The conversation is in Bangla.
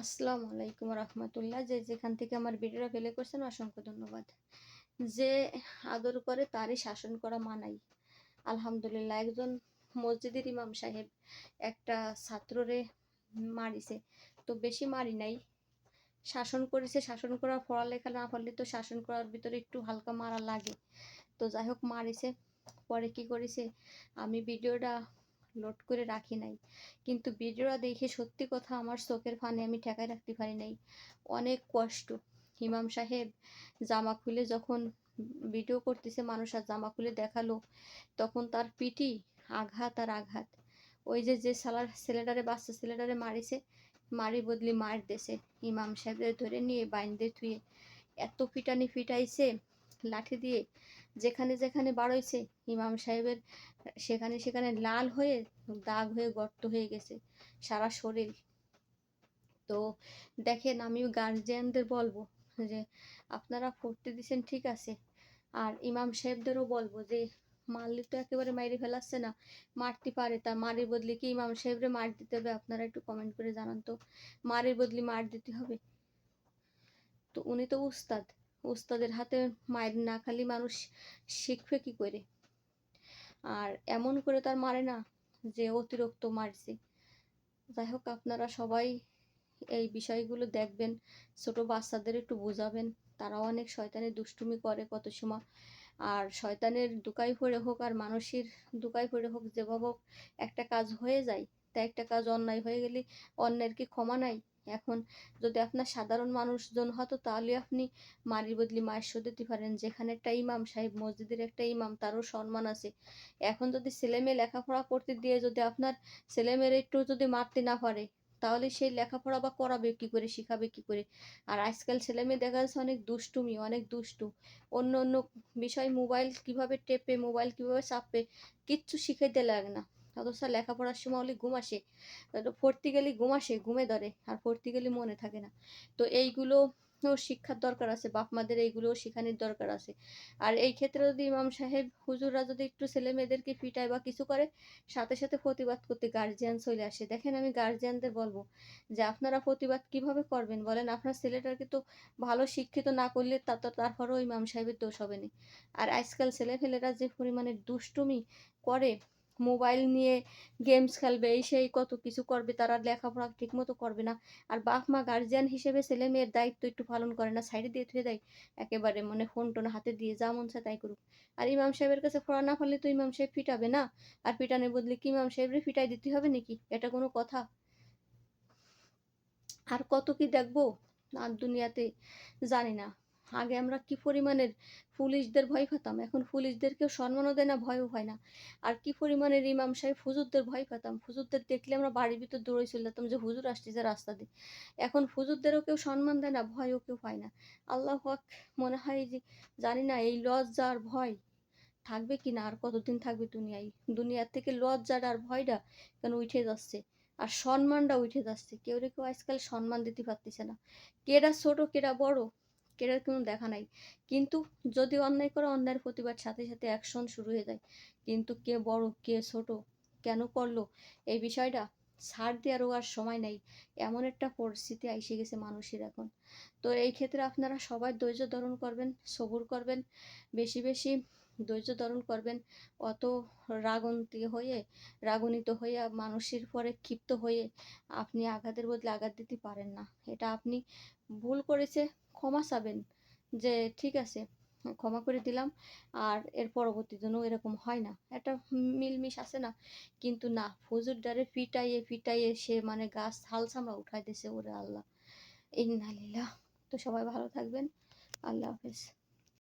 আসসালামু আলাইকুম রহমতুল্লাহ। যে যেখান থেকে আমার ভিডিওটা ফেলে করছেন, অসংখ্য ধন্যবাদ। যে আদর করে, তারই শাসন করা মানাই। আলহামদুলিল্লাহ, একজন মসজিদের ইমাম সাহেব একটা ছাত্ররে মারিছে। তো বেশি মারি নাই। শাসন করেছে, শাসন করার পড়ালেখা না পারলে তো শাসন করার ভিতরে একটু হালকা মারা লাগে। তো যাই হোক, মারিছে। পরে কি করেছে? আমি ভিডিওটা লোড করে রাখি নাই। কিন্তু ভিডিওটা দেখে সত্যি কথা আমার চোখের ফানে আমি ঠেকায় রাখতে পারি নাই। অনেক কষ্ট। ইমাম সাহেব জামা খুলে যখন ভিডিও করতেছে, মানুষ আর জামা খুলে দেখাল, তখন তার পিটি আঘাত আর আঘাত। ওই যে যে সালার ছেলেটারে, বাচ্চা ছেলেটারে মারিছে, মারি বদলি মার দেছে। ইমাম সাহেবদের ধরে নিয়ে বাইন্দে থুয়ে এত পিটানি ফিটাইছে লাঠি দিয়ে যেখানে যেখানে বাড়ইছে ইমাম সাহেবের সেখানে সেখানে লাল হয়ে দাগ হয়ে গর্ত হয়ে গেছে সারা শরীর। তো দেখেন আমি গার্জিয়ানদের বলব যে, আপনারা পড়তে দিছেন, ঠিক আছে। আর ইমাম সাহেবদেরও বলব যে, মারলে তো একেবারে মাইরে ফেলাচ্ছে না, মারতে পারে। তা মারির বদলে কি ইমাম সাহেবরে মার দিতে হবে? আপনারা একটু কমেন্ট করে জানান তো। মারের বদলে মার দিতে হবে। তো উনি তো উস্তাদ। উস্তাদের হাতে মায়ের না খালি মানুষ শিখবে কি করে? আর এমন করে তার মারে না যে অতিরিক্ত মারছে। যাই হোক, আপনারা সবাই এই বিষয়গুলো দেখবেন, ছোট বাচ্চাদের একটু বোঝাবেন। তারাও অনেক শয়তানের দুষ্টুমি করে কত সময়। আর শয়তানের দুকাই পড়ে হোক আর মানুষের দুকাই পড়ে হোক, যেভাবে হোক একটা কাজ হয়ে যায়, তা একটা কাজ অন্যায় হয়ে গেলে অন্যের কি ক্ষমা নাই? এখন যদি আপনার সাধারণ মানুষজন হতো তাহলে আপনি মারির বদলি মায়ের শো দিতে পারেন। যেখানে একটা ইমাম, সাহেব মসজিদের একটা ইমাম, তারও সম্মান আছে। এখন যদি ছেলে মেয়ে লেখাপড়া করতে দিয়ে যদি আপনার ছেলে মেয়ের একটু যদি মারতে না পারে, তাহলে সেই লেখাপড়া বা করাবে কি করে, শিখাবে কি করে? আর আজকাল ছেলে মেয়ে দেখা যাচ্ছে অনেক দুষ্টুমি, অনেক দুষ্টু। অন্য অন্য বিষয় মোবাইল কীভাবে টেপে, মোবাইল কীভাবে চাপবে কিচ্ছু শিখাইতে লাগে না। অথচ লেখাপড়ার সময় হলে ঘুম আসে। পড়তে গেলে ঘুম আসে, ঘুমে ধরে, আর পড়তে গেলে মনে থাকে না। তো এইগুলো শিক্ষার দরকার আছে বাপ মাদের এইগুলো শেখানোর দরকার আছে। আর এই ক্ষেত্রে যদি ইমাম সাহেব, হুজুররা যদি একটু ছেলে মেয়েদেরকে ফিটায় বা কিছু করে, সাথে সাথে প্রতিবাদ করতে গার্জিয়ান চলে আসে। দেখেন আমি গার্জিয়ানদের বলব যে, আপনারা প্রতিবাদ কীভাবে করবেন? বলেন, আপনার ছেলেটাকে তো ভালো শিক্ষিত না করলে তা তো তারপরেও ইমাম সাহেবের দোষ হবে না। আর আজকাল ছেলেফেলেরা যে পরিমাণে দুষ্টুমি করে মোবাইল নিয়ে গেমস খেলবে, এই সেই কত কিছু করবে, তারা লেখাপড়া ঠিক মতো করবে না। আর বাপ মা গার্জিয়ান হিসেবে ছেলে মেয়ের দায়িত্ব একটু পালন করে না, সাইডে দিয়ে থুয়ে দেয়। একেবারে মানে ফোন টোন হাতে দিয়ে যা মন তাই করুক। আর ইমাম সাহেবের কাছে পড়া না পারলে তো ইমাম সাহেব ফিটাবে না। আর পিটানোর বদলে কি ইমাম সাহেবরে ফিটাই দিতে হবে নাকি? এটা কোনো কথা। আর কত কি দেখব? আর দুনিয়াতে জানি না। আগে আমরা কি পরিমাণের পুলিশদের ভয় পেতাম? এখন পুলিশদেরকেও সম্মানও দেয় না, ভয়ও হয় না। আর কি পরিমাণের ইমাম সাহেব হুজুরদের ভয় পেতাম? হুজুরদের দেখলে আমরা বাড়ির ভিতর দৌড়ে চলে যেতাম যে, হুজুর আসছে রাস্তা দিয়ে। এখন হুজুরদেরও কেউ সম্মান দেয় না, ভয়ও কেউ পায় না। আল্লাহ হক মনে হয় যে, জানি না এই লজ্জা আর ভয় থাকবে কি না? আর কতদিন থাকবে দুনিয়ায়? দুনিয়ার থেকে লজ্জার আর ভয়টা কেন উঠে যাচ্ছে? আর সম্মানটা উঠে যাচ্ছে? কেউ কেউ আজকাল সম্মান দিতে পারতেছে না। কেডা ছোট, কেডা বড়? কেটার কোনো দেখা নাই। কিন্তু যদি অন্যায় করে অন্যায়ের প্রতিবাদ সাথে সাথে অ্যাকশন শুরু হয়ে যায়, কিন্তু কে বড়, কে ছোট, কেন করল, এই বিষয়টা ছাড় দেওয়ারও আর সময় নেই। এমন একটা পরিস্থিতি এসে গেছে মানুষের এখন। তো এই ক্ষেত্রে আপনারা সবাই ধৈর্য ধারণ করবেন, সবুর করবেন, বেশি বেশি ধৈর্য ধারণ করবেন। অত রাগন্তি হয়ে রাগনিত হয়ে মানুষের পরে ক্ষিপ্ত হয়ে আপনি আঘাতের বদলে আঘাত দিতে পারেন না। এটা আপনি ভুল করেছে, ক্ষমা চাবেন যে ঠিক আছে, ক্ষমা করে দিলাম আর এর পরবর্তী যেন এরকম হয় না। একটা মিলমিশ আছে না, কিন্তু না, হুজুর ডারে পিটাইয়ে পিটাইয়ে সে মানে গাছ হাল চামড়া উঠাই দিছে ওরে আল্লাহ। ইন্নালিল্লাহ তো সবাই ভালো থাকবেন। আল্লাহ হাফেজ।